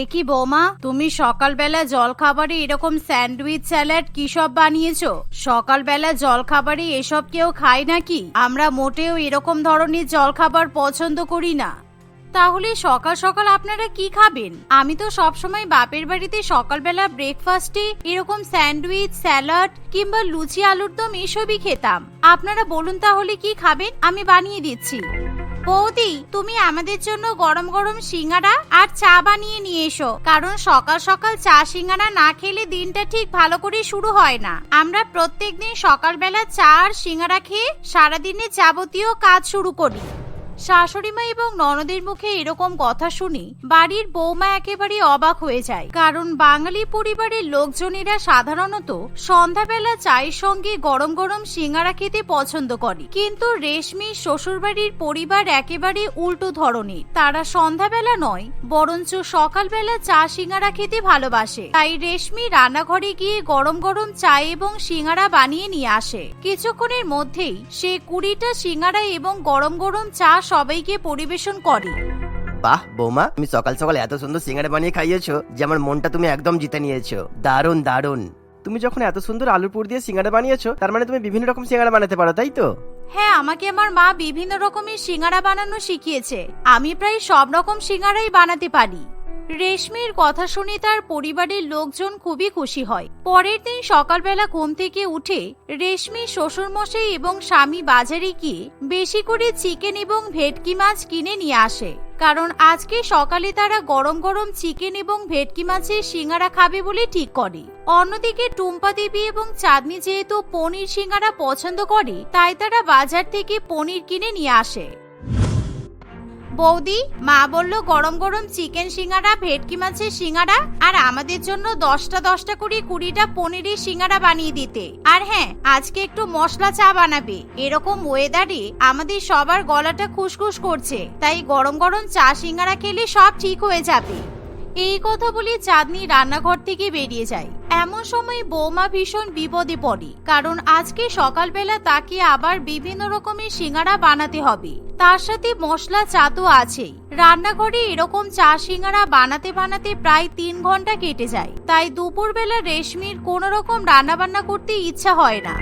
এ কি বৌমা, তুমি সকালবেলা জলখাবারে এরকম স্যান্ডউইচ স্যালাড কি সব বানিয়েছো? সকালবেলা জলখাবারে এসব কেউ খায় নাকি? আমরা মোটেও এরকম ধরনের জলখাবার পছন্দ করি না। তাহলে সকাল সকাল আপনারা কি খাবেন? আমি তো সবসময় বাপের বাড়িতে সকালবেলা ব্রেকফাস্টে এরকম স্যান্ডউইচ, স্যালাড কিংবা লুচি আলুর দম এসবই খেতাম। আপনারা বলুন তাহলে কি খাবেন? আমি বানিয়ে দিচ্ছি। বৌদি, তুমি আমাদের জন্য গরম গরম সিঙ্গারা আর চা বানিয়ে নিয়ে এসো, কারণ সকাল সকাল চা সিঙ্গারা না খেলে দিনটা ঠিক ভালো করে শুরু হয় না। আমরা প্রত্যেক দিন সকালবেলা চা আর সিঙ্গারা খেয়ে সারাদিনে যাবতীয় কাজ শুরু করি। শাশুড়িমা এবং ননদের মুখে এরকম কথা শুনি, বাড়ির বৌমা একেবারে অবাক হয়ে যায়। কারণ বাঙালি পরিবারের লোকজনেরা সাধারণত সন্ধ্যাবেলা চায়ের সঙ্গে গরম গরম সিঙ্গারা খেতে পছন্দ করে। কিন্তু রেশমি শ্বশুরবাড়ির পরিবার একেবারে উল্টো ধরনের। তারা সন্ধ্যাবেলা নয়, বরঞ্চ সকালবেলা চা সিঙ্গারা খেতে ভালোবাসে। তাই রেশমি রান্নাঘরে গিয়ে গরম গরম চা এবং সিঙ্গারা বানিয়ে নিয়ে আসে। কিছুক্ষণের মধ্যেই সে কুড়িটা সিঙ্গারা এবং গরম গরম চা সবাইকে পরিবেশন করে। বাহ বৌমা তুমি সকাল সকাল এত সুন্দর সিঙ্গারা বানিয়ে খাইয়েছো যে আমার মনটা তুমি একদম জিতে নিয়েছো। দারুণ দারুণ। তুমি যখন এত সুন্দর আলুর পুর দিয়ে সিঙ্গারা বানিয়েছো তার মানে তুমি বিভিন্ন রকম সিঙ্গারা বানাতে পারো তাই তো? হ্যাঁ আমাকে আমার মা বিভিন্ন রকমের সিঙ্গারা বানানো শিখিয়েছে। আমি প্রায় সব রকম সিঙ্গারাই বানাতে পারি। রেশমির কথা শুনে তার পরিবারের লোকজন খুবই খুশি হয়। পরের দিন সকালবেলা ঘুম থেকে উঠে রেশমি শ্বশুরমশাই এবং স্বামী বাজারে গিয়ে বেশি করে চিকেন এবং ভেটকি মাছ কিনে নিয়ে আসে। কারণ আজকে সকালে তারা গরম গরম চিকেন এবং ভেটকি মাছের সিঙ্গারা খাবে বলে ঠিক করে। অন্যদিকে টুম্পা দেবী এবং চাঁদনি যেহেতু পনির সিঙ্গারা পছন্দ করে, তাই তারা বাজার থেকে পনির কিনে নিয়ে আসে। বৌদি, মা বলল, গরম গরম চিকেন সিঙ্গারা ভেটকি মাছের সিঙ্গারা আর আমাদের জন্য দশটা দশটা করে কুড়িটা পনিরের সিঙ্গারা বানিয়ে দিতে। আর হ্যাঁ আজকে একটু মশলা চা বানাবে। এরকম ওয়েদারে আমাদের সবার গলাটা খুসখুস করছে। তাই গরম গরম চা সিঙ্গারা খেলে সব ঠিক হয়ে যাবে। এই কথা বলে চাঁদনি রান্নাঘর থেকে বেরিয়ে যায়। এমন সময় বৌমা ভীষণ বিপদে পড়ে, কারণ আজকে সকালবেলা তাকে আবার বিভিন্ন রকমের সিঙ্গারা বানাতে হবে। তার সাথে মশলা চা তো আছেই রান্নাঘরে এরকম চা সিঙ্গারা বানাতে বানাতে প্রায় তিন ঘণ্টা কেটে যায়। তাই দুপুরবেলা রেশমির কোনো রকম রান্না বান্না করতে ইচ্ছা হয় না।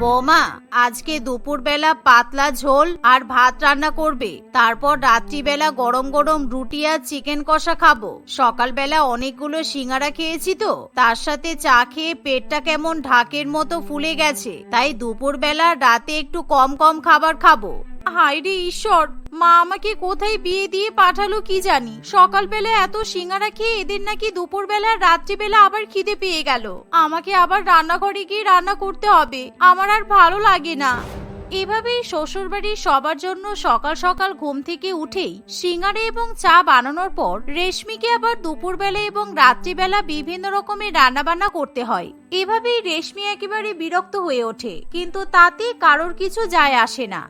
বৌমা, আজকে দুপুরবেলা পাতলা ঝোল আর ভাত রান্না করবে। তারপর রাত্রিবেলা গরম গরম রুটি আর চিকেন কষা খাব। সকালবেলা অনেকগুলো সিঙ্গারা খেয়েছি তো। তার সাথে চা খেয়ে পেটটা কেমন ঢাকের মতো ফুলে গেছে। তাই দুপুরবেলা রাতে একটু কম কম খাবার খাব। হাইরে ঈশ্বর! মা আমাকে কোথায় বিয়ে দিয়ে পাঠালো কি জানি? সকালবেলা এত সিঙ্গারা খেয়ে এদের নাকি দুপুরবেলা রাত্রিবেলা আবার খিদে পেয়ে গেল। আমাকে আবার রান্নাঘরে গিয়ে রান্না করতে হবে। আমার আর ভালো লাগে না। এভাবেই শ্বশুরবাড়ির সবার জন্য সকাল সকাল ঘুম থেকে উঠেই সিঙ্গারে এবং চা বানানোর পর রেশমিকে আবার দুপুরবেলা এবং রাত্রিবেলা বিভিন্ন রকমের রান্নাবান্না করতে হয়। এভাবেই রেশমি একেবারে বিরক্ত হয়ে ওঠে, কিন্তু তাতে কারোর কিছু যায় আসে না।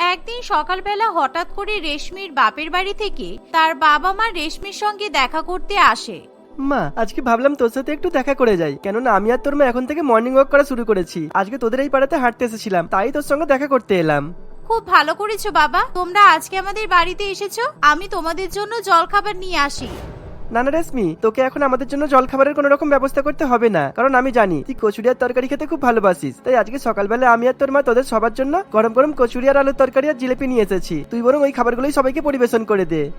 একদিন সকালবেলা হঠাৎ করে রেশমির বাপের বাড়ি থেকে তার বাবা মা রেশমির সঙ্গে দেখা করতে আসে। মা আজকে ভাবলাম তোর সাথে একটু দেখা করে যাই কেননা আমি আর তোর মা এখন থেকে মর্নিং ওয়াক করা শুরু করেছি। আজকে তোদের এই পাড়াতে হাঁটতে এসেছিলাম তাই তোর সঙ্গে দেখা করতে এলাম। খুব ভালো করেছ বাবা তোমরা আজকে আমাদের বাড়িতে এসেছ আমি তোমাদের জন্য জলখাবার নিয়ে আসি। নানা রেশমি তোকে এখন আমাদের জন্য জল খাবারের কোনো রকম ব্যবস্থা করতে হবে না। কারণ আমি জানি, তুই কচুরি আর তরকারি খেতে খুব ভালোবাসিস। তাই আজকে সকালবেলা আমি আর তোর মা তোদের সবার জন্য গরম গরম কচুরি আর আলুর তরকারি আর জিলেপি নিয়ে এসেছি। তুই বরং ওই খাবারগুলোই সবাইকে পরিবেশন করে দে।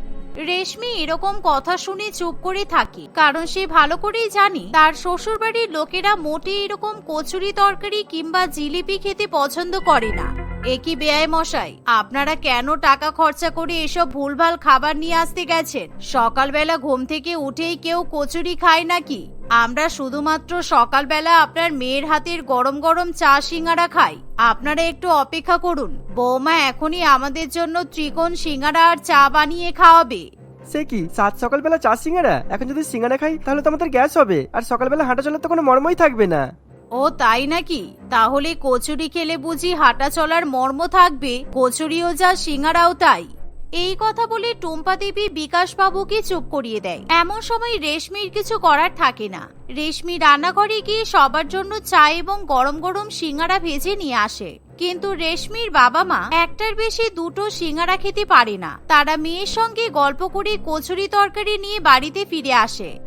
রেশমি, এরকম কথা শুনে চুপ করে থাকে। কারণ সে ভালো করেই জানি, তার শ্বশুরবাড়ির লোকেরা মোটে এরকম কচুরি তরকারি কিংবা জিলিপি খেতে পছন্দ করে না। একই বেয়াই মশাই? আপনারা কেন টাকা খরচা করে এসব ভুলভাল খাবার নিয়ে আসতে গেছেন? সকালবেলা ঘুম থেকে উঠেই কেউ কচুরি খায় নাকি? আমরা শুধুমাত্র সকালবেলা আপনার মেয়ের হাতের গরম গরম চা সিঙ্গারা খাই। আপনারা একটু অপেক্ষা করুন। বৌমা এখনই আমাদের জন্য ত্রিকোণ সিঙ্গারা আর চা বানিয়ে খাওয়াবে। সে কি, সাত সকালবেলা চা সিঙ্গারা? এখন যদি সিঙ্গারা খাই, তাহলে তো আমাদের গ্যাস হবে। আর সকালবেলা হাঁটা চলার তো কোনো মর্মই থাকবে না। ও তাই নাকি? তাহলে কচুরি খেলে বুঝি হাঁটা চলার মর্ম থাকবে, কচুরিও যা সিঙ্গারাও তাই। এই কথা বলে টুম্পা দেবী বিকাশ বাবুকে চুপ করিয়ে দেয়। এমন সময় রেশমির কিছু করার থাকে না। রেশমি রান্নাঘরে গিয়ে সবার জন্য চা এবং গরম গরম সিঙ্গারা ভেজে নিয়ে আসে। কিন্তু রেশমির বাবা মা একটার বেশি দুটো সিঙ্গারা খেতে পারে না। তারা মেয়ের সঙ্গে গল্প করে কচুরি তরকারি নিয়ে বাড়িতে ফিরে আসে।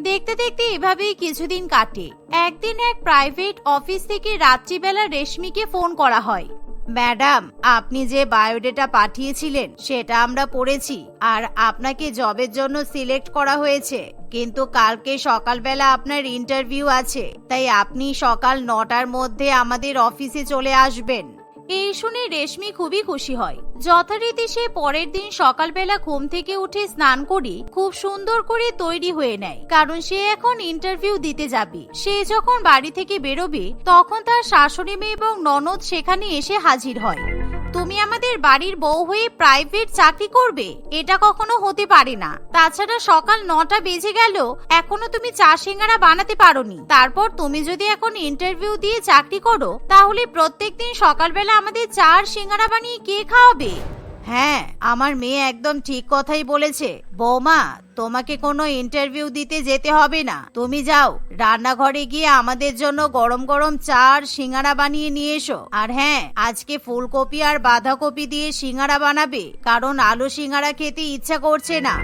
দেখতে দেখতে এভাবেই কিছুদিন কাটে। একদিন এক প্রাইভেট অফিস থেকে রাত্রিবেলা রেশমিকে ফোন করা হয়। ম্যাডাম, আপনি যে বায়োডেটা পাঠিয়েছিলেন, সেটা আমরা পড়েছি, আর আপনাকে জবের জন্য সিলেক্ট করা হয়েছে। কিন্তু কালকে সকালবেলা আপনার ইন্টারভিউ আছে, তাই আপনি সকাল নটার মধ্যে আমাদের অফিসে চলে আসবেন। এই শুনে রেশমি খুবই খুশি হয়। যথারীতি সে পরের দিন সকালবেলা ঘুম থেকে উঠে স্নান করে, খুব সুন্দর করে তৈরি হয়ে নেয়। কারণ সে এখন ইন্টারভিউ দিতে যাবে। সে যখন বাড়ি থেকে বেরোবে, তখন তার শাশুড়ি মেয়ে এবং ননদ সেখানে এসে হাজির হয়। তুমি আমাদের বাড়ির বউ হয়ে প্রাইভেট চাকরি করবে? এটা কখনো হতে পারে না। তাছাড়া সকাল নটা বেজে গেল, এখনও তুমি চা সিঙ্গারা বানাতে পারোনি। তারপর তুমি যদি এখন ইন্টারভিউ দিয়ে চাকরি করো, তাহলে প্রত্যেকদিন সকালবেলা আমাদের চা আর সিঙ্গারা বানিয়ে কে খাওয়াবে? হ্যাঁ আমার মেয়ে একদম ঠিক কথাই বলেছে। বৌমা, তোমাকে কোনো ইন্টারভিউ দিতে যেতে হবে না। তুমি যাও, রান্নাঘরে গিয়ে আমাদের জন্য গরম গরম চার সিঙ্গারা বানিয়ে নিয়ে এসো। আর হ্যাঁ আজকে ফুলকপি আর বাঁধাকপি দিয়ে সিঙ্গারা বানাবে, কারণ আলু সিঙ্গারা খেতে ইচ্ছা করছে না।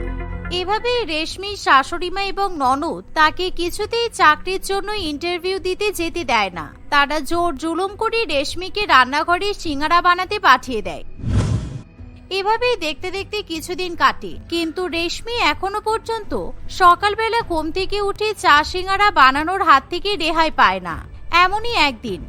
এভাবে রেশমির শাশুড়িমা এবং ননদ তাকে কিছুতেই চাকরির জন্য ইন্টারভিউ দিতে যেতে দেয় না। তারা জোর জুলুম করে রেশমিকে রান্নাঘরে সিঙ্গারা বানাতে পাঠিয়ে দেয়। এভাবেই দেখতে দেখতে কিছুদিন কাটে। কিন্তু রেশমি এখনও পর্যন্ত সকালবেলা ঘুম থেকে উঠে চা সিঙ্গারা বানানোর হাত থেকে রেহাই পায় না। এমনই একদিন।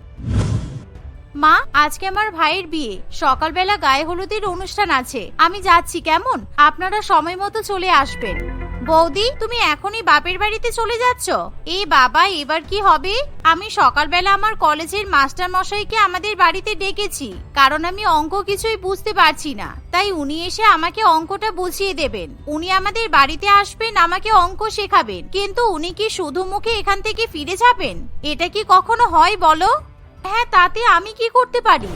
মা, আজকে আমার ভাইয়ের বিয়ে। সকালবেলা গায়ে হলুদের অনুষ্ঠান আছে। আমি যাচ্ছি, কেমন? আপনারা সময় মতো চলে আসবেন। বৌদি, তুমি এখনই বাপের বাড়িতে চলে যাচ্ছ? এই বাবা, এবার কি হবে? আমি সকালবেলা আমার কলেজের মাস্টার মশাইকে আমাদের বাড়িতে ডেকেছি, কারণ আমি অঙ্ক কিছুই বুঝতে পারছি না। তাই উনি এসে আমাকে অঙ্কটা বুঝিয়ে দেবেন। উনি আমাদের বাড়িতে আসবেন, আমাকে অঙ্ক শেখাবেন। কিন্তু উনি কি শুধু মুখে এখান থেকে ফিরে যাবেন? এটা কি কখনো হয় বলো? হ্যাঁ তাতে আমি কি করতে পারি?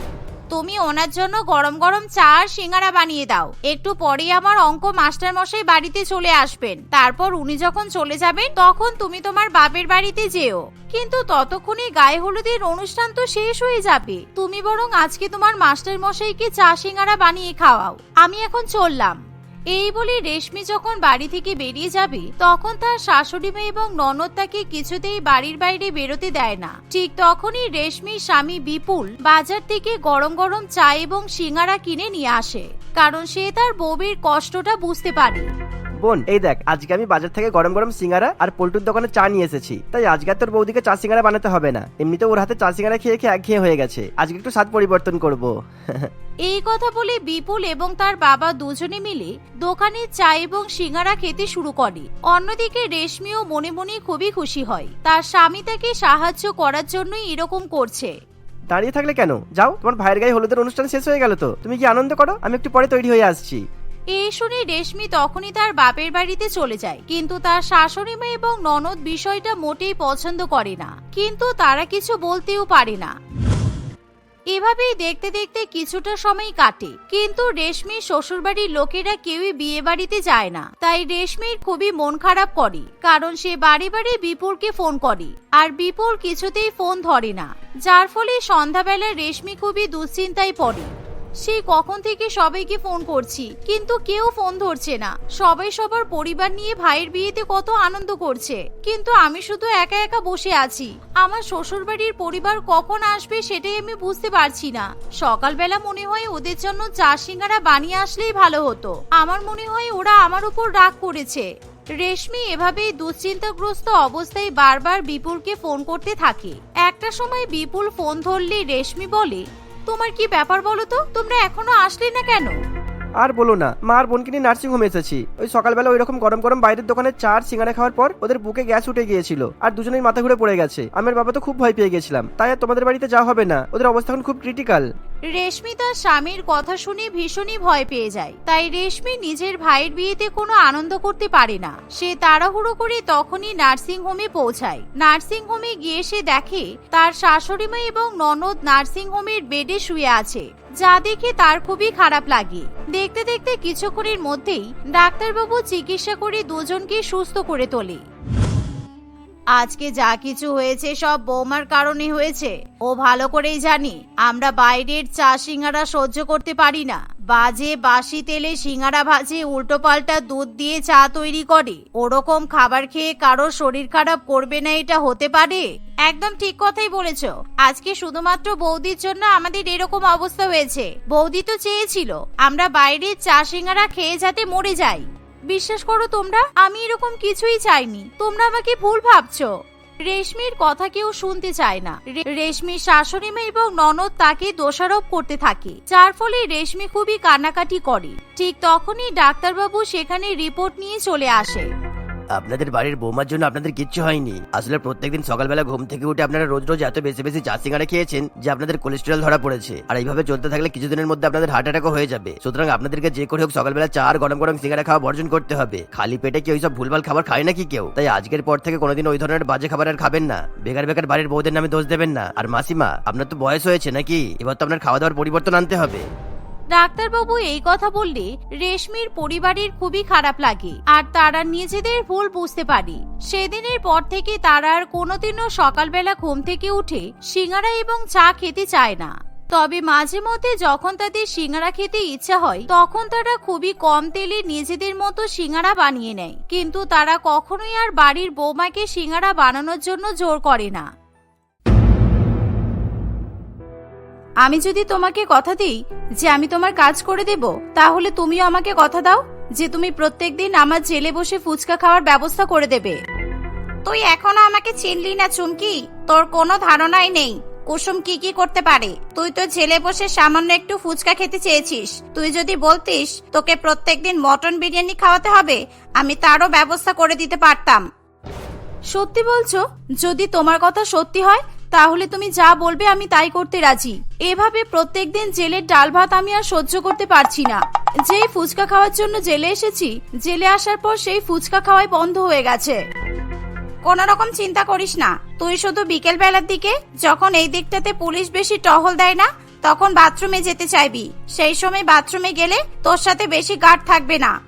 তুমি ওনার জন্য গরম গরম চা আর সিঙ্গারা বানিয়ে দাও। একটু পরে আমার অঙ্ক মাস্টার মশাই বাড়িতে চলে আসবেন। তারপর উনি যখন চলে যাবেন, তখন তুমি তোমার বাপের বাড়িতে যেও। কিন্তু ততক্ষণে গায়ে হলুদের অনুষ্ঠান তো শেষ হয়ে যাবে। তুমি বরং আজকে তোমার মাস্টার মশাইকে চা সিঙ্গারা বানিয়ে খাওয়াও। আমি এখন চললাম। এই বলে রেশমি যখন বাড়ি থেকে বেরিয়ে যাবে, তখন তার শাশুড়ি মেয়ে এবং ননদ তাকে কিছুতেই বাড়ির বাইরে বেরোতে দেয় না। ঠিক তখনই রেশমির স্বামী বিপুল বাজার থেকে গরম গরম চা এবং সিঙ্গারা কিনে নিয়ে আসে, কারণ সে তার বউয়ের কষ্টটা বুঝতে পারে। বোন এই দেখ আজকে আমি বাজার থেকে গরম গরম সিঙ্গারা আর পোল্টুর দোকানে চা নিয়ে এসেছি। তাই আজকে তোর বৌদিকে চা সিঙ্গারা বানাতে হবে না। এমনিতে ওর হাতে চা সিঙ্গারা খেয়ে খেয়ে একঘেয়ে হয়ে গেছে। আজকে একটু স্বাদ পরিবর্তন করব। এই কথা বলে বিপুল এবং তার বাবা দুজনে মিলে দোকানে চা এবং সিঙ্গারা খেতে শুরু করে। অন্যদিকে রেশমিও মনে মনে খুবই খুশি হয়। তার স্বামী তাকে সাহায্য করার জন্যই এরকম করছে। দাঁড়িয়ে থাকলে কেন? যাও তোমার ভাইয়ের গায়ে হলুদের অনুষ্ঠান শেষ হয়ে গেল তো। তুমি কি আনন্দ করো? আমি একটু পরে তৈরি হয়ে আসছি। এই শুনে রেশমি তখনই তার বাপের বাড়িতে চলে যায়। কিন্তু তার শাশুড়ি মা এবং ননদ বিষয়টা মোটেই পছন্দ করে না। কিন্তু তারা কিছু বলতেও পারে না। এভাবেই দেখতে দেখতে কিছুটা সময় কাটে। কিন্তু রেশমির শ্বশুরবাড়ির লোকেরা কেউই বিয়ে বাড়িতে যায় না। তাই রেশমির খুবই মন খারাপ করে। কারণ সে বাড়ি বাড়ি বিপুলকে ফোন করে। আর বিপুল কিছুতেই ফোন ধরে না। যার ফলে সন্ধ্যাবেলা রেশমি খুবই দুশ্চিন্তায় পড়ে। সেই কখন থেকে সবাইকে ফোন করছি, কিন্তু কেউ ফোন ধরছে না। সবাই সবার পরিবার নিয়ে ভাইয়ের বিয়েতে কত আনন্দ করছে। কিন্তু আমি শুধু একা একা বসে আছি। আমার শ্বশুর বাড়ির পরিবার কখন আসবে সেটাই আমি বুঝতে পারছি না। সকালবেলা মনে হয় ওদের জন্য চা সিঙ্গারা বানিয়ে আসলেই ভালো হতো। আমার মনে হয় ওরা আমার উপর রাগ করেছে। রেশমি এভাবেই দুশ্চিন্তাগ্রস্ত অবস্থায় বারবার বিপুলকে ফোন করতে থাকে। একটা সময় বিপুল ফোন ধরলে রেশমি বলে তোমার কি ব্যাপার বলো তো? তোমরা এখনও আসলে না কেন? আর বলো না, মা আর বোনকে নিয়ে নার্সিং হোমে এসেছি। ওই সকালবেলা ওই রকম গরম গরম বাইরের দোকানে চার সিঙ্গারা খাওয়ার পর ওদের বুকে গ্যাস উঠে গিয়েছিল আর দুজনের মাথা ঘুরে পড়ে গেছে। আমার বাবা তো খুব ভয় পেয়ে গেছিলাম, তাই তোমাদের বাড়িতে যাওয়া হবে না। ওদের অবস্থা এখন খুব ক্রিটিক্যাল রেশমি তার স্বামীর কথা শুনে ভীষণই ভয় পেয়ে যায়। তাই রেশমি নিজের ভাইয়ের বিয়েতে কোনো আনন্দ করতে পারে না। সে তাড়াহুড়ো করে তখনই নার্সিং হোমে পৌঁছায়। নার্সিং হোমে গিয়ে সে দেখে তার শাশুড়িমা এবং ননদ নার্সিং হোমের বেডে শুয়ে আছে, যা দেখে তার খুবই খারাপ লাগে। দেখতে দেখতে কিছুক্ষণের মধ্যেই ডাক্তারবাবু চিকিৎসা করে দুজনকে সুস্থ করে তোলে। আজকে যা কিছু হয়েছে সব বৌমার কারণে হয়েছে। ও ভালো করেই জানি, আমরা বাইরের চা সিঙ্গারা সহ্য করতে পারি না। বাজে বাসি তেলে সিঙ্গারা ভাজে উল্টো পাল্টা দুধ দিয়ে চা তৈরি করে। ওরকম খাবার খেয়ে কারও শরীর খারাপ করবে না এটা হতে পারে? একদম ঠিক কথাই বলেছ। আজকে শুধুমাত্র বৌদির জন্য আমাদের এরকম অবস্থা হয়েছে। বৌদি তো চেয়েছিল, আমরা বাইরের চা সিঙ্গারা খেয়ে যাতে মরে যাই। বিশ্বাস করো তোমরা, আমি এরকম কিছুই চাইনি। তোমরা আমাকে ভুল ভাবছ। রেশমির কথা কেউ শুনতে চায় না। রেশমি শাশুড়ি মেয়ে এবং ননদ তাকে দোষারোপ করতে থাকে। যার ফলে রেশমি খুবই কান্নাকাটি করে। ঠিক তখনই ডাক্তারবাবু সেখানে রিপোর্ট নিয়ে চলে আসে। আপনাদের বাড়ির বৌমার জন্য আপনাদের কিচ্ছু হয়নি। আসলে প্রত্যেকদিন সকালবেলা ঘুম থেকে উঠে আপনারা রোজ রোজ এত বেশি বেশি চা সিঙ্গারা খেয়েছেন যে আপনাদের কোলেস্টেরল ধরা পড়েছে। আর এইভাবে চলতে থাকলে কিছুদিনের মধ্যে আপনাদের হার্ট অ্যাটাকও হয়ে যাবে। সুতরাং আপনাদেরকে যে করে হোক সকালবেলা চা আর গরম গরম সিঙ্গারা খাওয়া বর্জন করতে হবে। খালি পেটে কি ওইসব ভুলভাল খাবার খায় নাকি কেউ? তাই আজকের পর থেকে কোনোদিন ওই ধরনের বাজে খাবার আর খাবেন না। বেকার বেকার বাড়ির বউদের নামে দোষ দেবেন না। আর মাসিমা, আপনার তো বয়স হয়েছে নাকি? এবার তো আপনার খাওয়া দাওয়ার পরিবর্তন আনতে হবে। ডাক্তারবাবু এই কথা বললে রেশমির পরিবারের খুবই খারাপ লাগে, আর তারা নিজেদের ভুল বুঝতে পারে। সেদিনের পর থেকে তারা আর কোনোদিনও সকালবেলা ঘুম থেকে উঠে সিঙ্গারা এবং চা খেতে চায় না। তবে মাঝে মধ্যে যখন তাদের সিঙ্গারা খেতে ইচ্ছা হয়, তখন তারা খুবই কম তেলে নিজেদের মতো সিঙ্গারা বানিয়ে নেয়। কিন্তু তারা কখনোই আর বাড়ির বৌমাকে সিঙ্গারা বানানোর জন্য জোর করে না। আমি যদি তোমাকে কথা দিই যে আমি তোমার কাজ করে দেব, তাহলে তুমিও আমাকে কথা দাও যে তুমি প্রত্যেকদিন আমার জেলে বসে ফুচকা খাওয়ার ব্যবস্থা করে দেবে। তুই এখনও আমাকে চিনলি না, চুমকি। তোর কোনো ধারণাই নেই। কুসুম কি কি করতে পারে? তুই তো জেলে বসে সামান্য একটু ফুচকা খেতে চেয়েছিস। তুই যদি বলতিস, তোকে প্রত্যেকদিন মটন বিরিয়ানি খাওয়াতে হবে, আমি তারও ব্যবস্থা করে দিতে পারতাম। সত্যি বলছো? যদি তোমার কথা সত্যি হয় তাহলে তুমি যা বলবে আমি তাই করতে রাজি। এভাবে প্রত্যেকদিন জেলের ডাল ভাত আমি আর সহ্য করতে পারছি না। যেই ফুচকা খাওয়ার জন্য জেলে এসেছি, জেলে আসার পর সেই ফুচকা খাওয়াই বন্ধ হয়ে গেছে। কোন রকম চিন্তা করিস না। তুই শুধু বিকেল বেলার দিকে, যখন এই দিকটাতে পুলিশ বেশি টহল দেয় না, তখন বাথরুমে যেতে চাইবি। সেই সময় বাথরুমে গেলে তোর সাথে বেশি গার্ড থাকবে না।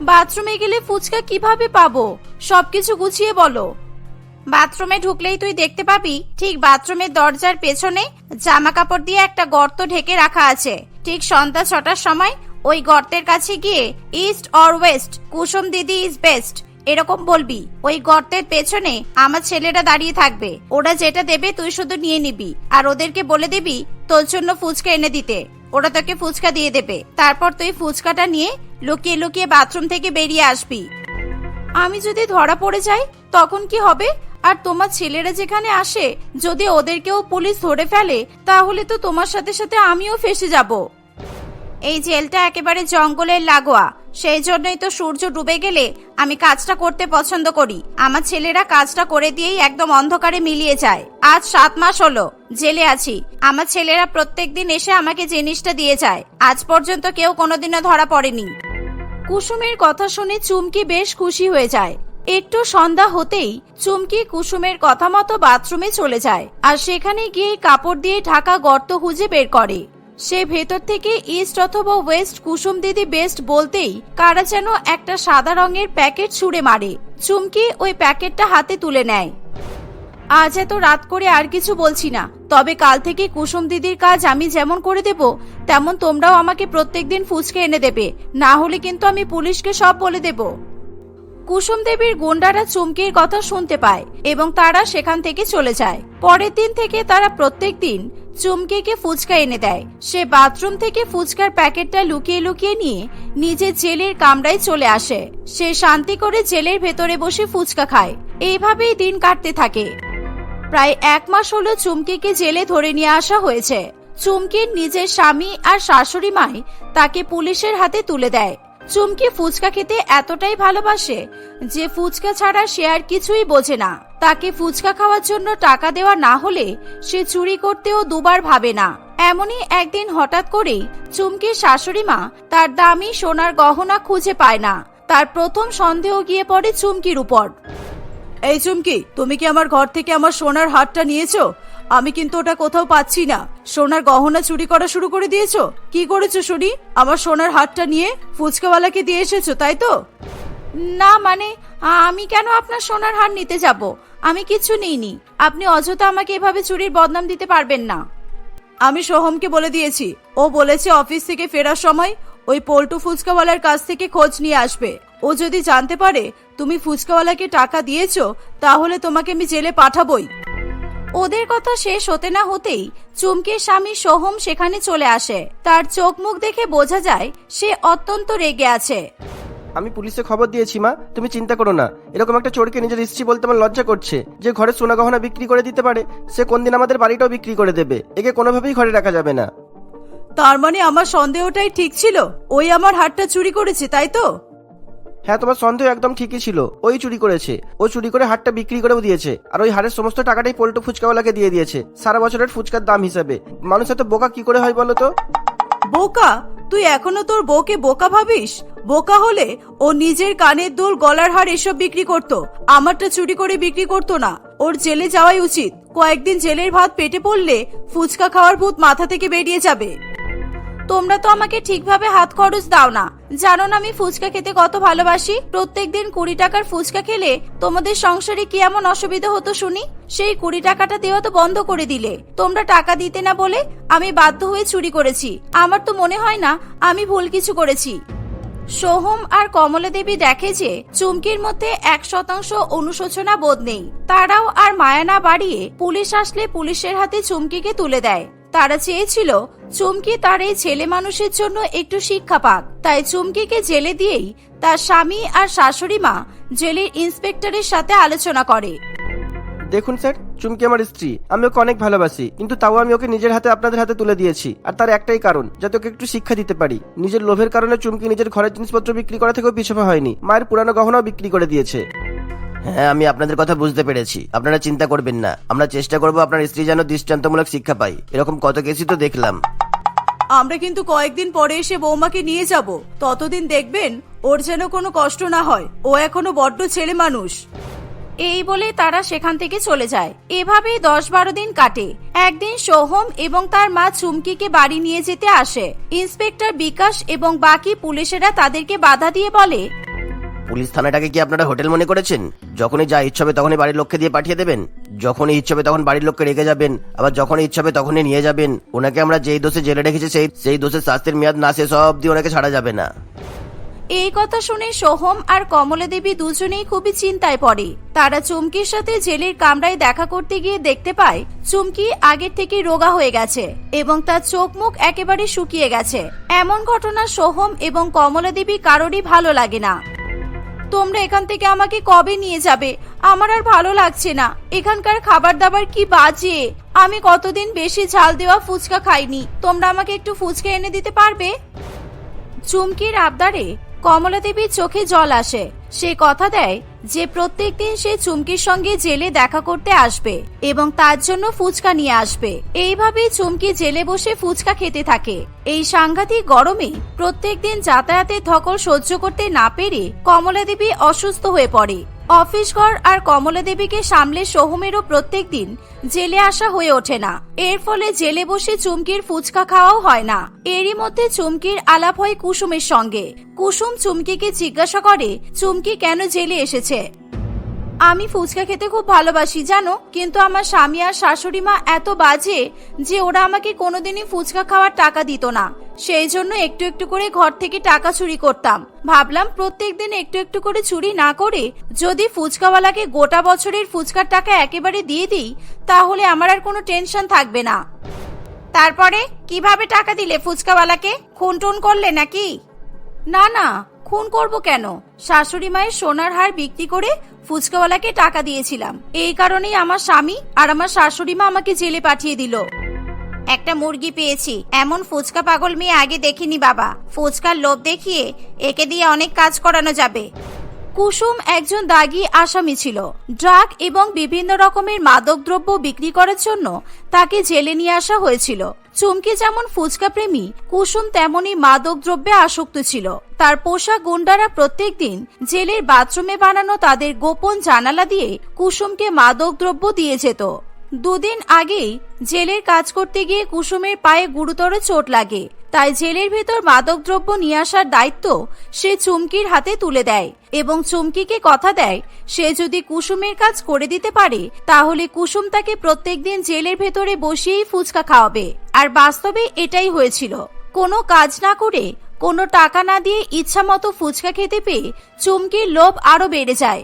বাথরুমে গেলে ফুচকা কীভাবে পাবো? সবকিছু গুছিয়ে বলো। বাথরুমে ঢুকলেই তুই দেখতে পাবি, ঠিক বাথরুমের দরজার পেছনে জামা কাপড় দিয়ে একটা গর্ত ঢেকে রাখা আছে। ঠিক সন্ধ্যা ছটার সময় ওই গর্তের কাছে গিয়ে ইস্ট অর ওয়েস্ট কুসুম দিদি ইজ বেস্ট এরকম বলবি। ওই গর্তের পেছনে আমার ছেলেরা দাঁড়িয়ে থাকবে। ওরা যেটা দেবে তুই শুধু নিয়ে নিবি। আর ওদেরকে বলে দিবি তোর জন্য ফুচকা এনে দিতে। ওরা তোকে ফুচকা দিয়ে দেবে। তারপর তুই ফুচকাটা নিয়ে লুকিয়ে লুকিয়ে বাথরুম থেকে বেরিয়ে আসবি। আমি যদি ধরা পড়ে যাই, তখন কি হবে? আর তোমার ছেলেরা যেখানে আসে, যদি ওদেরকেও পুলিশ ধরে ফেলে, তাহলে তো তোমার সাথে সাথে আমিও ফেসে যাব। এই জেলটা একেবারে জঙ্গলের লাগোয়া। সেই জন্যই তো সূর্য ডুবে গেলে আমি কাজটা করতে পছন্দ করি। আমার ছেলেরা কাজটা করে দিয়েই একদম অন্ধকারে মিলিয়ে যায়। আজ সাত মাস হলো, জেলে আছি। আমার ছেলেরা প্রত্যেক দিন এসে আমাকে জিনিসটা দিয়ে যায়। আজ পর্যন্ত কেউ কোনোদিনও ধরা পড়েনি। কুসুমের কথা শুনে চুমকি বেশ খুশি হয়ে যায়। একটু সন্ধ্যা হতেই চুমকি কুসুমের কথা মতো বাথরুমে চলে যায় আর সেখানে গিয়ে কাপড় দিয়ে ঢাকা গর্ত খুঁজে বের করে। সে ভেতর থেকে ইস্ট অথবা ওয়েস্ট কুসুম দিদি বেস্ট বলতেই কারা যেন একটা সাদা রঙের প্যাকেট ছুঁড়ে মারে। চুমকি ওই প্যাকেটটা হাতে তুলে নেয়। আজ এত রাত করে আর কিছু বলছি না, তবে কাল থেকে কুসুম দিদির কাজ আমি যেমন করে দেব, তেমন তোমরাও আমাকে প্রত্যেকদিন ফুচকে এনে দেবে। না হলে কিন্তু আমি পুলিশকে সব বলে দেব। কুসুম দেবীর গুন্ডারা চুমকির কথা শুনতে পায় এবং তারা সেখান থেকে চলে যায়। পরের দিন থেকে তারা প্রত্যেক দিন চুমকিকে ফুচকা এনে দেয়। সে বাথরুম থেকে ফুচকার প্যাকেটটা লুকিয়ে লুকিয়ে নিয়ে নিজে জেলের কামরায় চলে আসে। সে শান্তি করে জেলের ভেতরে বসে ফুচকা খায়। এইভাবেই দিন কাটতে থাকে। প্রায় এক মাস হলো চুমকিকে জেলে ধরে নিয়ে আসা হয়েছে। চুমকির নিজের স্বামী আর শাশুড়ি মাই তাকে পুলিশের হাতে তুলে দেয়। চুমকি ফুচকা খেতে এতটাই ভালোবাসে যে ফুচকা ছাড়া সে আর কিছুই বোঝে না। তাকে ফুচকা খাওয়ার জন্য টাকা দেওয়া না হলে সে চুরি করতেও দুবার ভাবে না। এমনই একদিন হঠাৎ করেই চুমকির শাশুড়ি মা তার দামি সোনার গহনা খুঁজে পায় না। তার প্রথম সন্দেহ গিয়ে পড়ে চুমকির উপর। এই চুমকি, তুমি কি আমার ঘর থেকে আমার সোনার হারটা নিয়েছো? আমি কিন্তু ওটা কোথাও পাচ্ছি না। সোনার গহনা চুরি করা শুরু করে দিয়েছ? কি করেছ শুনি? আমার সোনার হারটা নিয়ে ফুচকাওয়ালাকে দিয়ে এসেছ তাই তো? না মানে আমি কেন আপনার সোনার হার নিতে যাব? আমি কিছু নিইনি। আপনি অযথা আমাকে এভাবে চুরির বদনাম দিতে পারবেন না। আমি সোহমকে বলে দিয়েছি। ও বলেছে অফিস থেকে ফেরার সময় ওই পল্টু ফুচকাওয়ালার কাছ থেকে খোঁজ নিয়ে আসবে। ও যদি জানতে পারে তুমি ফুচকাওয়ালাকে টাকা দিয়েছ তাহলে তোমাকে আমি জেলে পাঠাবই। ওদের কথা শেষ হতে না হতেই চুমকির স্বামী সোহম সেখানে চলে আসে। তার চোখ মুখ দেখে বোঝা যায় সে অত্যন্ত রেগে আছে। আমি পুলিশে খবর দিয়েছি মা। তুমি চিন্তা করো না। এরকম একটা চোরকে নিজের স্ত্রী বলতে আমার লজ্জা করছে। যে ঘরে সোনা গহনা বিক্রি করে দিতে পারে সে কোন দিন আমাদের বাড়িটাও বিক্রি করে দেবে। একে কোনোভাবেই ঘরে রাখা যাবে না। তার মানে আমার সন্দেহটাই ঠিক ছিল? ওই আমার হারটা চুরি করেছে তাই তো? হ্যাঁ তোমার সন্দেহ একদম ঠিকই ছিল। ওই চুরি করেছে। ও চুরি করে হাটটা বিক্রি করেও দিয়েছে। আর ওই হারের সমস্ত টাকাটাই পল্টু ফুচকাওয়ালাকে দিয়ে দিয়েছে। সারা বছরের ফুচকার দাম হিসাবে। মানুষ এত বোকা কি করে হয় বলো তো? বোকা? তুই এখনও তোর বউকে বোকা ভাবিস? বোকা হলে ও নিজের কানের দুল, গলার হার এসব বিক্রি করত। আমারটা চুরি করে বিক্রি করতো না। ওর জেলে যাওয়াই উচিত। কয়েকদিন জেলের ভাত পেটে পড়লে ফুচকা খাওয়ার ভূত মাথা থেকে বেরিয়ে যাবে। তোমরা তো আমাকে ঠিকভাবে হাত খরচ দাও না। জানো না আমি ফুচকা খেতে কত ভালোবাসি? প্রত্যেকদিন কুড়ি টাকার ফুচকা খেলে তোমাদের সংসারে কি এমন অসুবিধা হতো শুনি? সেই কুড়ি টাকাটা দেওয়া তো বন্ধ করে দিলে। তোমরা টাকা দিতে না বলে আমি বাধ্য হয়ে চুরি করেছি। আমার তো মনে হয় না আমি ভুল কিছু করেছি। সোহম আর কমলা দেবী দেখে যে চুমকির মধ্যে এক শতাংশ অনুশোচনা বোধ নেই। তারাও আর মায়া না বাড়িয়ে পুলিশ আসলে পুলিশের হাতে চুমকিকে তুলে দেয়। তারা চেয়েছিল, চুমকি তার এই ছেলে মানুষের জন্য একটু শিক্ষা পাক। তাই চুমকিকে জেলে দিয়েই তার স্বামী আর শাশুড়ি মা জেলের ইন্সপেক্টরের সাথে আলোচনা করে। দেখুন স্যার, চুমকি আমার স্ত্রী, আমি ওকে অনেক ভালোবাসি, কিন্তু তাও আমি ওকে নিজের হাতে আপনাদের হাতে তুলে দিয়েছি, আর তার একটাই কারণ, যাতে ওকে একটু শিক্ষা দিতে পারি। নিজের লোভের কারণে চুমকি নিজের ঘরের জিনিসপত্র বিক্রি করা থেকেও পিছপা হয়নি, মায়ের পুরানো গহনাও বিক্রি করে দিয়েছে। হ্যাঁ আমি আপনাদের কথা বুঝতে পেরেছি। আপনারা চিন্তা করবেন না। আমরা চেষ্টা করব আপনার স্ত্রী যেন দৃষ্টান্তমূলক শিক্ষা পাই এরকম কত কেসই তো দেখলাম। আমরা কিন্তু কয়েকদিন পরে এসে বৌমাকে নিয়ে যাব। ততদিন দেখবেন ওর যেন কোনো কষ্ট না হয়। ও এখনও বড্ড ছেলে মানুষ। এই বলে তারা সেখান থেকে চলে যায়। এভাবেই দশ বারো দিন কাটে। একদিন সোহম এবং তার মা চুমকিকে বাড়ি নিয়ে যেতে আসে। ইন্সপেক্টর বিকাশ এবং বাকি পুলিশেরা তাদেরকে বাধা দিয়ে বলে পুলিশ থানাটাকে কি আপনারা হোটেল মনে করেছেন? যখনই যা ইচ্ছে হবে তখনই বাড়ির লোককে দিয়ে পাঠিয়ে দেবেন। যখনই ইচ্ছে হবে তখন বাড়ির লোককে রেখে যাবেন। আবার যখনই ইচ্ছে হবে তখনই নিয়ে যাবেন। ওনাকে আমরা যেই দোষে জেলে রেখেছি সেই সেই দোষের শাস্তির মেয়াদ না শেষ অব্দি ওনাকে ছাড়া যাবে না। এই কথা শুনে সোহম আর কমলা দেবী দুজনেই খুবই চিন্তায় পড়ে। তারা চুমকির সাথে জেলের কামরায় দেখা করতে গিয়ে দেখতে পায়, চুমকি আগের থেকে রোগা হয়ে গেছে এবং তার চোখ মুখ একেবারে শুকিয়ে গেছে। এমন ঘটনা সোহম এবং কমলা দেবী কারোরই ভালো লাগে না। তোমরা এখান থেকে আমাকে কবে নিয়ে যাবে? আমার আর ভালো লাগছে না। এখানকার খাবার দাবার কি বাজে? আমি কতদিন বেশি ঝাল দেওয়া ফুচকা খাইনি। তোমরা আমাকে একটু ফুচকা এনে দিতে পারবে? চুমকির আবদারে কমলা দেবীর চোখে জল আসে। সে কথা দেয় যে প্রত্যেক দিন সে চুমকির সঙ্গে জেলে দেখা করতে আসবে এবং তার জন্য ফুচকা নিয়ে আসবে। এইভাবেই চুমকি জেলে বসে ফুচকা খেতে থাকে। এই সাংঘাতিক গরমে প্রত্যেক দিন যাতায়াতের ধকল সহ্য করতে না পেরে কমলা দেবী অসুস্থ হয়ে পড়ে। অফিস ঘর আর কমলা দেবীকে সামলে সোহমেরও প্রত্যেক দিন জেলে আসা হয়ে ওঠে না। এর ফলে জেলে বসে চুমকির ফুচকা খাওয়াও হয় না। এরই মধ্যে চুমকির আলাপ হয় কুসুমের সঙ্গে। কুসুম চুমকিকে জিজ্ঞাসা করে, চুমকি কেন জেলে এসেছে? আমি ফুচকা খেতে খুব ভালোবাসি, জানো? কিন্তু আমার স্বামী আর শাশুড়ি মা এত বাজে যে ওরা আমাকে কোনোদিনই ফুচকা খাওয়ার টাকা দিত না। সেই জন্য একটু একটু করে ঘর থেকে টাকা চুরি করতাম। ভাবলাম প্রত্যেক দিন একটু একটু করে চুরি না করে যদি ফুচকাওয়ালাকে গোটা বছরের ফুচকার টাকা একেবারে দিয়ে দিই, তাহলে আমার আর কোনো টেনশন থাকবে না। তারপরে কীভাবে টাকা দিলে ফুচকাওয়ালাকে? খুন টুন করলে নাকি? না না। খুন করব কেন? শাশুড়ি মায়ের সোনার হার বিক্রি করে ফুচকাওয়ালাকে টাকা দিয়েছিলাম। এই কারণেই আমার স্বামী আর আমার শাশুড়ি মা আমাকে জেলে পাঠিয়ে দিল। একটা মুরগি পেয়েছি। এমন ফুচকা পাগল মেয়ে আগে দেখিনি বাবা। ফুচকার লোভ দেখিয়ে একে দিয়ে অনেক কাজ করানো যাবে। কুসুম একজন দাগি আসামি ছিল। ড্রাগ এবং বিভিন্ন রকমের মাদকদ্রব্য বিক্রি করার জন্য তাকে জেলে নিয়ে আসা হয়েছিল। চুমকি যেমন ফুচকা প্রেমী, কুসুম তেমনই মাদক দ্রব্যে আসক্ত ছিল। তার পোষা গুন্ডারা প্রত্যেকদিন জেলের বাথরুমে বানানো তাদের গোপন জানালা দিয়ে কুসুমকে মাদক দ্রব্য দিয়ে যেত। দুদিন আগেই জেলের কাজ করতে গিয়ে কুসুমের পায়ে গুরুতর চোট লাগে। তাই জেলের ভেতর মাদকদ্রব্য নিয়ে আসার দায়িত্ব সে চুমকির হাতে তুলে দেয় এবং চুমকিকে কথা দেয়, সে যদি কুসুমের কাজ করে দিতে পারে, তাহলে কুসুম তাকে প্রত্যেকদিন জেলের ভেতরে বসিয়েই ফুচকা খাওয়াবে। আর বাস্তবে এটাই হয়েছিল। কোনো কাজ না করে, কোনো টাকা না দিয়ে ইচ্ছা মতো ফুচকা খেতে পেয়ে চুমকির লোভ আরও বেড়ে যায়।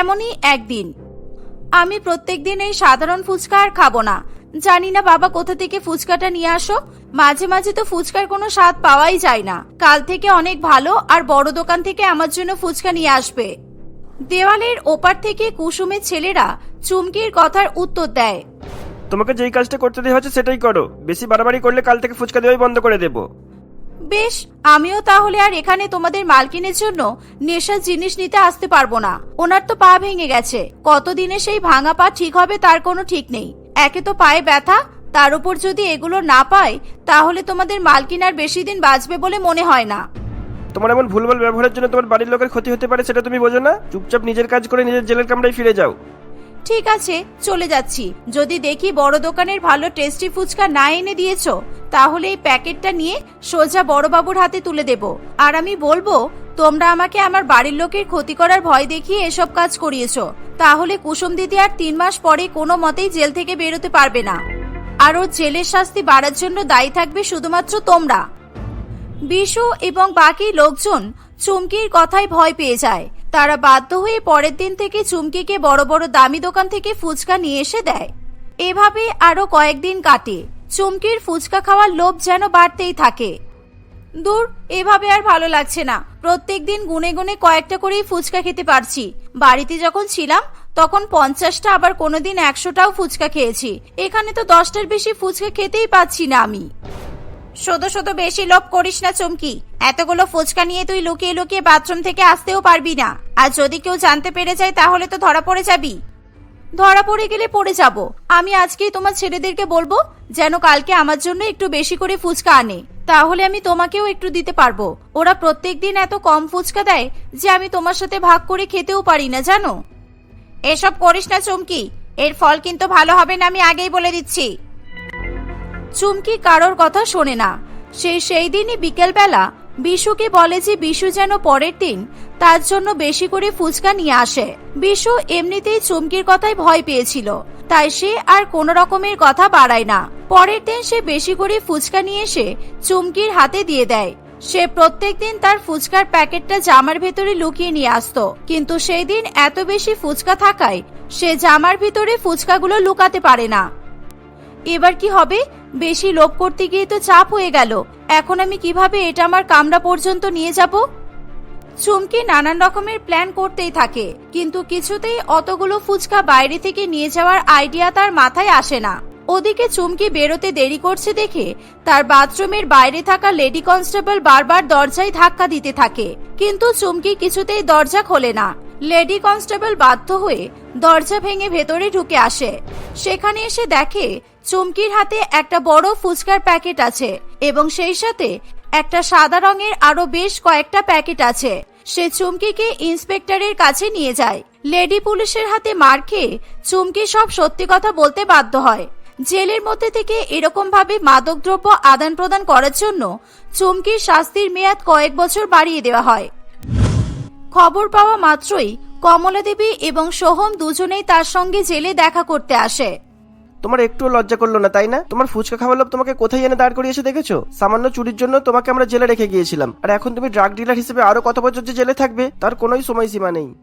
এমনই একদিন, আমি প্রত্যেকদিন এই সাধারণ ফুচকা আর খাব না। জানি না বাবা কোথা থেকে ফুচকাটা নিয়ে আসো। মাঝে মাঝে তো ফুচকার কোনো স্বাদ পাওয়াই যায় না। কাল থেকে অনেক ভালো আর বড় দোকান থেকে আমার জন্য ফুচকা নিয়ে আসবে। দেওয়ালের ওপার থেকে কুসুমের ছেলেরা চুমকির কথার উত্তর দেয়। তোমাকে যেই কাজটা করতে দেওয়া হচ্ছে সেটাই করো। বেশি বাড়াবাড়ি করলে কাল থেকে ফুচকা দেওয়াই বন্ধ করে দেবো। বেশ আমিও তাহলে আর এখানে তোমাদের মালকিনের জন্য নেশার জিনিস নিতে আসতে পারব না। ওনার তো পা ভেঙে গেছে। কতদিনে সেই ভাঙা পা ঠিক হবে তার কোনো ঠিক নেই। একে তো পায়ে ব্যথা তার উপর যদি এগুলো না পায় তাহলে তোমাদের মালকিন আর বেশি দিন বাঁচবে বলে মনে হয় না। তোমার এমন ভুলভাল ব্যবহারের জন্য তোমার বাড়ির লোকের ক্ষতি হতে পারে সেটা তুমি বোঝো না? চুপচাপ নিজের কাজ করে নিজের জেলের কামড়ায় ফিরে যাও। ঠিক আছে চলে যাচ্ছি। যদি দেখি বড় দোকানের ভালো টেস্টি ফুচকা না এনে দিয়েছ তাহলে এই প্যাকেটটা নিয়ে সোজা বড়বাবুর হাতে তুলে দেব। আর আমি বলব তোমরা আমাকে আমার বাড়ির লোকের ক্ষতি করার ভয় দেখিয়ে এসব কাজ করিয়েছো। তাহলে কুসুম দিদি আর তিন মাস পরে কোনো মতেই জেল থেকে বেরোতে পারবে না। আর ওর জেলের শাস্তি বাড়ার জন্য দায়ী থাকবে শুধুমাত্র তোমরা। বিশু এবং বাকি লোকজন চুমকির কথায় ভয় পেয়ে যায়। তারা বাধ্য হয়ে পরের দিন থেকে চুমকিকে বড় বড় দামি দোকান থেকে ফুচকা নিয়ে এসে দেয়। এভাবে আরও কয়েকদিন কাটে। চুমকির ফুচকা খাওয়ার লোভ যেন বাড়তেই থাকে। দূর, এভাবে আর ভালো লাগছে না। প্রত্যেক দিন গুনে গুনে কয়েকটা করেই ফুচকা খেতে পারছি। বাড়িতে যখন ছিলাম, তখন পঞ্চাশটা, আবার কোনোদিন একশোটাও ফুচকা খেয়েছি। এখানে তো দশটার বেশি ফুচকা খেতেই পাচ্ছি না আমি। শুধু শুধু বেশি লোভ করিস না, চমকি। এতগুলো ফুচকা নিয়ে তুই লুকিয়ে লুকিয়ে বাথরুম থেকে আসতেও পারবি না। আর যদি কেউ জানতে পেরে যায়, তাহলে তো ধরা পড়ে যাবি। ধরা পড়ে গেলে পড়ে যাব। আমি আজকেই তোমার ছেলেদেরকে বলব, যেন কালকে আমার জন্য একটু বেশি করে ফুচকা আনে। তাহলে আমি তোমাকেও একটু দিতে পারব। ওরা প্রত্যেক দিন এত কম ফুচকা দেয় যে আমি তোমার সাথে ভাগ করে খেতেও পারি না, জানো? এসব করিস না, চমকি। এর ফল কিন্তু ভালো হবে না, আমি আগেই বলে দিচ্ছি। চুমকি কারোর কথা শোনে না। সে সেই দিনই বিকেলবেলা বিশুকে বলে যে বিশু যেন পরের দিন তার জন্য বেশি করে ফুচকা নিয়ে আসে। বিশু এমনিতেই চুমকির কথায় ভয় পেয়েছিল, তাই সে আর কোনো রকমের কথা বাড়ায় না। পরের দিন সে বেশি করে ফুচকা নিয়ে এসে চুমকির হাতে দিয়ে দেয়। সে প্রত্যেক দিন তার ফুচকার প্যাকেটটা জামার ভেতরে লুকিয়ে নিয়ে আসতো, কিন্তু সেই দিন এত বেশি ফুচকা থাকায় সে জামার ভিতরে ফুচকাগুলো লুকাতে পারে না। এবার কি হবে? বেশি লোভ করতে গিয়ে তো চাপ হয়ে গেল। এখন আমি কীভাবে এটা আমার কামরা পর্যন্ত নিয়ে যাব? চুমকি নানান রকমের প্ল্যান করতেই থাকে, কিন্তু কিছুতেই অতগুলো ফুচকা বাইরে থেকে নিয়ে যাওয়ার আইডিয়া তার মাথায় আসে না। ওদিকে চুমকি বেরোতে দেরি করছে দেখে তার বাথরুমের বাইরে থাকা লেডি কনস্টেবল বারবার দরজায় ধাক্কা দিতে থাকে, কিন্তু চুমকি কিছুতেই দরজা খোলে না। লেডি কনস্টেবল বাধ্য হয়ে দরজা ভেঙে ভেতরে ঢুকে আসে। সেখানে এসে দেখে চুমকির হাতে একটা বড় ফুচকার প্যাকেট আছে এবং সেই সাথে একটা সাদা রঙের আরও বেশ কয়েকটা প্যাকেট আছে। সে চুমকিকে ইন্সপেক্টরের কাছে নিয়ে যায়। লেডি পুলিশের হাতে মার খেয়ে চুমকি সব সত্যি কথা বলতে বাধ্য হয়। জেলের মধ্যে থেকে এরকম ভাবে মাদকদ্রব্য আদান প্রদান করার জন্য চুমকির শাস্তির মেয়াদ কয়েক বছর বাড়িয়ে দেওয়া হয়। খবর পাওয়া মাত্রই কমলা দেবী এবং সোহম দুজনেই তার সঙ্গে জেলে দেখা করতে আসে। তোমার একটুও লজ্জা করল না, তাই না? তোমার ফুচকা খাওয়ার লোক তোমাকে কোথায় এনে দাঁড় করিয়েছে দেখেছ? সামান্য চুরির জন্য তোমাকে আমরা জেলে রেখে গিয়েছিলাম। আর এখন তুমি ড্রাগ ডিলার হিসেবে আরও কত বছর যে জেলে থাকবে, তার কোনোই সময়সীমা নেই।